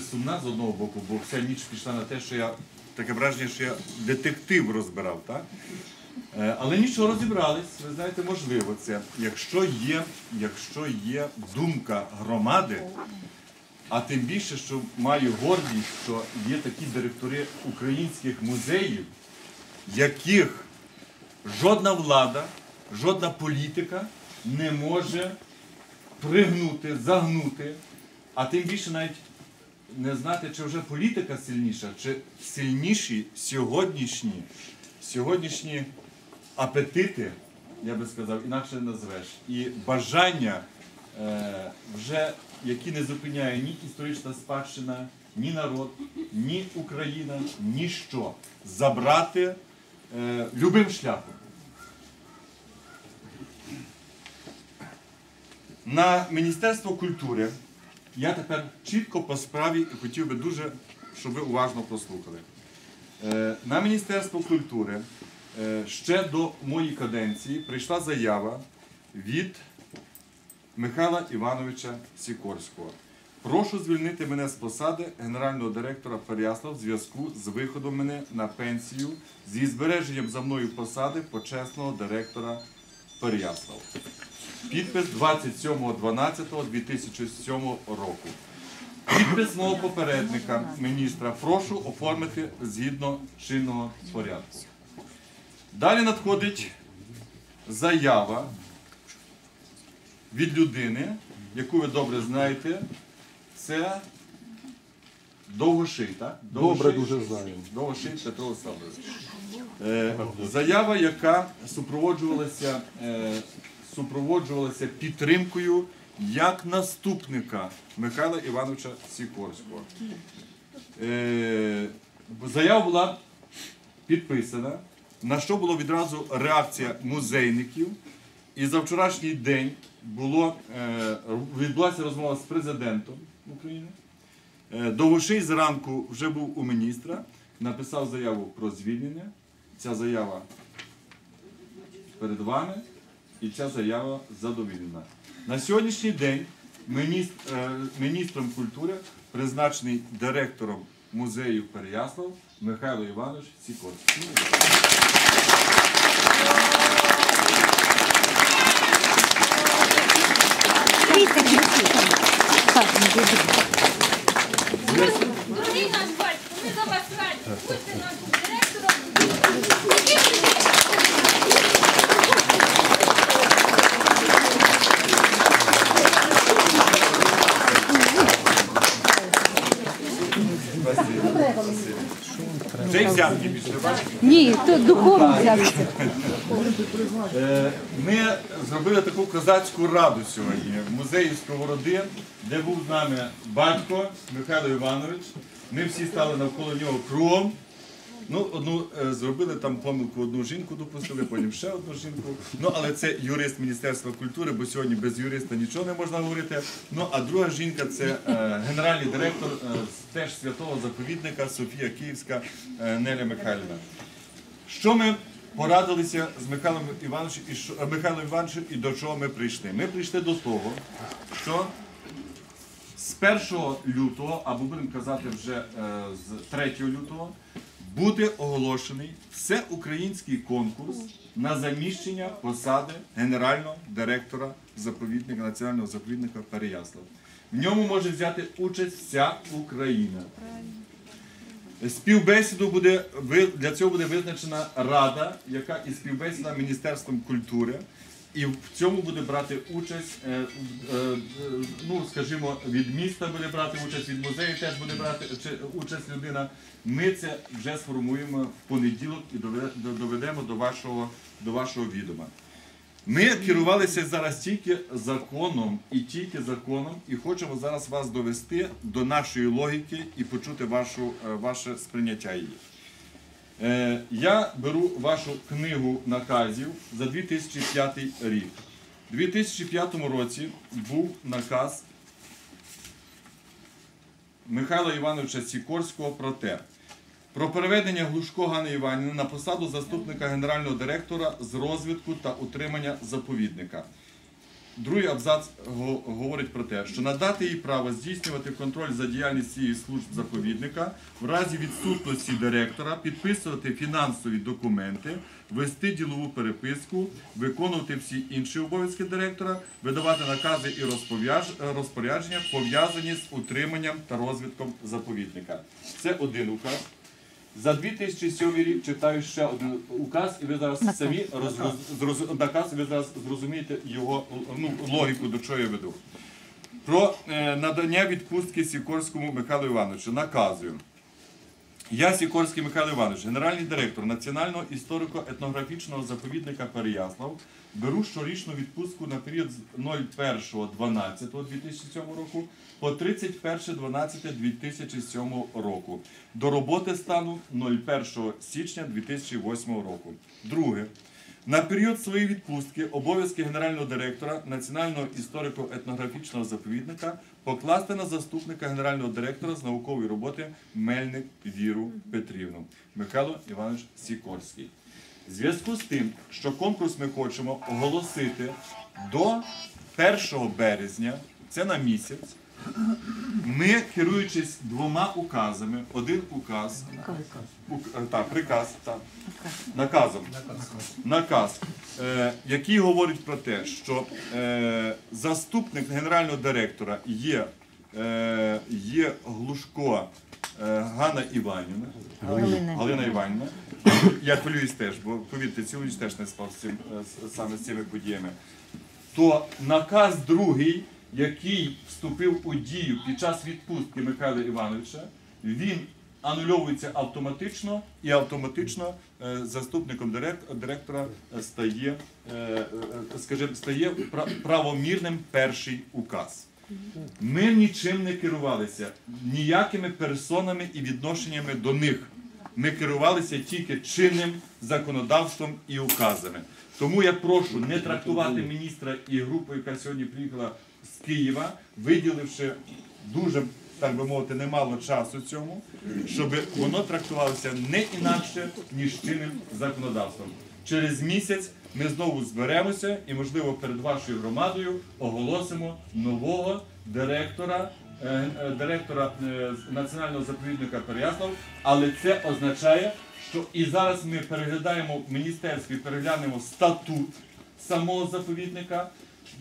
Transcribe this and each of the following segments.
Сумна з одного боку, бо вся ніч пішла на те, що я таке враження, що я детектив розбирав, так? Е, Але нічого розібрались, ви знаєте, можливо це. Якщо є, якщо є думка громади, а тим більше, що маю гордість, що є такі директори українських музеїв, яких жодна влада, жодна політика не може пригнути, загнути, а тим більше навіть не знати, чи вже політика сильніша, чи сильніші сьогоднішні, сьогоднішні апетити, я би сказав, інакше назвеш, і бажання, е, вже, які не зупиняє ні історична спадщина, ні народ, ні Україна, ніщо забрати е, любим шляхом. На Міністерство культури я тепер чітко по справі хотів би дуже, щоб ви уважно послухали. Е, На Міністерство культури е, ще до моєї каденції прийшла заява від Михайла Івановича Сікорського. Прошу звільнити мене з посади генерального директора Переяслав в зв'язку з виходом мене на пенсію зі збереженням за мною посади почесного директора Переяслав. Підпис 27.12.2007 року. Підпис мого попередника, міністра, прошу оформити згідно чинного порядку. Далі надходить заява від людини, яку ви добре знаєте, це Довгоший, так? Добре Довгоший- дуже знаємо. Довгоший Петро Олександрович. Е, заява, яка супроводжувалася, е, супроводжувалася підтримкою як наступника Михайла Івановича Сікорського. Е, заява була підписана, на що була відразу реакція музейників. І за вчорашній день було, е, відбулася розмова з президентом України. Е, Довгоший зранку вже був у міністра, написав заяву про звільнення. Ця заява перед вами і ця заява задовільнена. На сьогоднішній день е, міністром культури призначений директором музею Переяслав Михайло Іванович Сікорський. Дорогий наш батько, ми за вас раді. Будьте нашим директором. Взятки пішли, бачите? Ні, то духовно взявся. Е, Ми зробили таку козацьку раду сьогодні в музеї Сковороди, де був з нами батько Михайло Іванович. Ми всі стали навколо нього кругом. Ну, одну е, зробили там помилку, одну жінку допустили, потім ще одну жінку. Ну, але це юрист Міністерства культури, бо сьогодні без юриста нічого не можна говорити. Ну, а друга жінка це е, генеральний директор е, теж святого заповідника Софія Київська Неля Михайлівна. Що ми порадилися з Михайлом Івановичем і Михайлом Івановичем і до чого ми прийшли? Ми прийшли до того, що з 1 лютого, або будемо казати вже з 3 лютого, буде оголошений всеукраїнський конкурс на заміщення посади генерального директора заповідника національного заповідника Переяслав. В ньому може взяти участь вся Україна. Співбесіду буде для цього буде визначена рада, яка і співбесіда Міністерством культури. І в цьому буде брати участь, е, е, е, ну скажімо, від міста буде брати участь, від музею теж буде брати участь людина. Ми це вже сформуємо в понеділок і доведемо до вашого, до вашого відома. Ми керувалися зараз тільки законом і тільки законом, і хочемо зараз вас довести до нашої логіки і почути вашу, ваше сприйняття її. Е, Я беру вашу книгу наказів за 2005 рік. У 2005 році був наказ Михайла Івановича Сікорського про те, про переведення Глушко Ганни Іванівни на посаду заступника генерального директора з розвитку та утримання заповідника. Другий абзац го- говорить про те, що надати їй право здійснювати контроль за діяльністю цієї служб заповідника в разі відсутності директора, підписувати фінансові документи, вести ділову переписку, виконувати всі інші обов'язки директора, видавати накази і розпорядження, пов'язані з утриманням та розвитком заповідника. Це один указ. За 2007 рік читаю ще один указ, і ви зараз самі роз- наказ, і ви зараз зрозумієте його ну, логіку, до чого я веду. Про е, надання відпустки Сікорському Михайлу Івановичу. Наказую. Я Сікорський Михайло Іванович, генеральний директор Національного історико-етнографічного заповідника Переяслав, беру щорічну відпустку на період з 01.12.2007 року по 31.12.2007 року. До роботи стану 01 січня 2008 року. Друге. На період своєї відпустки обов'язки генерального директора Національного історико-етнографічного заповідника покласти на заступника генерального директора з наукової роботи Мельник Віру Петрівну Михайло Іванович Сікорський. В зв'язку з тим, що конкурс ми хочемо оголосити до 1 березня, це на місяць, ми, керуючись двома указами, один указ, ук- е, приказ, наказом, наказ, е, який говорить про те, що е, заступник генерального директора є, е, є Глушко е, Ганна Іванівна, Галина. Галина Іванівна. Я хвилююсь теж, бо повірте, цілу ніч теж не спав з цим, е, з- саме з цими подіями. То наказ другий, який вступив у дію під час відпустки Михайла Івановича, він анульовується автоматично і автоматично е, заступником директора стає, е, е, скажімо, стає правомірним перший указ. Ми нічим не керувалися, ніякими персонами і відношеннями до них. Ми керувалися тільки чинним законодавством і указами. Тому я прошу не трактувати міністра і групу, яка сьогодні приїхала з Києва, виділивши дуже, так би мовити, немало часу цьому, щоб воно трактувалося не інакше, ніж чинним законодавством. Через місяць ми знову зберемося і, можливо, перед вашою громадою оголосимо нового директора, директора е, Національного заповідника Переяслав. Але це означає, що і зараз ми переглядаємо в міністерстві, переглянемо статут самого заповідника,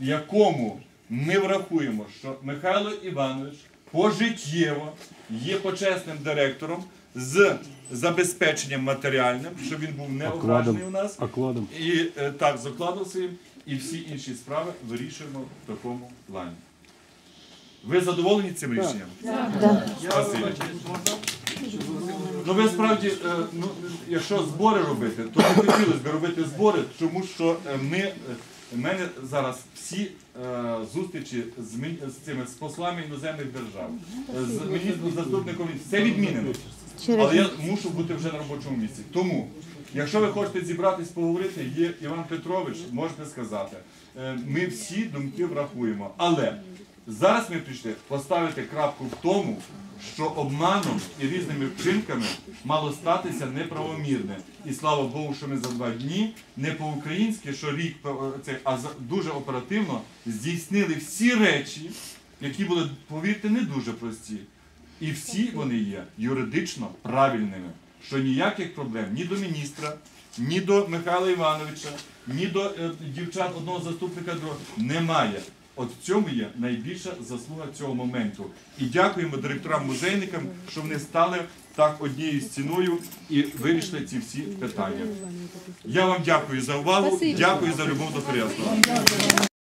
в якому ми врахуємо, що Михайло Іванович пожиттєво є почесним директором з забезпеченням матеріальним, щоб він був не ображений у нас. Окладом. І е, так, з окладом своїм, і всі інші справи вирішуємо в такому плані. Ви задоволені цим рішенням? Спасибі. Ну ви справді, е, ну, якщо збори робити, то не хотілося б робити збори, тому що е, ми, е, в мене зараз всі е, зустрічі з, з цими з послами іноземних держав, е, з міністром заступником, все відмінено. Але я мушу бути вже на робочому місці. Тому, якщо ви хочете зібратись, поговорити, є Іван Петрович, можете сказати. Е, Ми всі думки врахуємо. Але зараз ми прийшли поставити крапку в тому, що обманом і різними вчинками мало статися неправомірне. І слава Богу, що ми за два дні не по-українськи, що рік е, а дуже оперативно здійснили всі речі, які були, повірте, не дуже прості. І всі вони є юридично правильними, що ніяких проблем ні до міністра, ні до Михайла Івановича, ні до е, дівчат одного заступника другого немає. От в цьому є найбільша заслуга цього моменту. І дякуємо директорам-музейникам, що вони стали так однією стіною і вирішили ці всі питання. Я вам дякую за увагу, дякую за любов до Переяслава.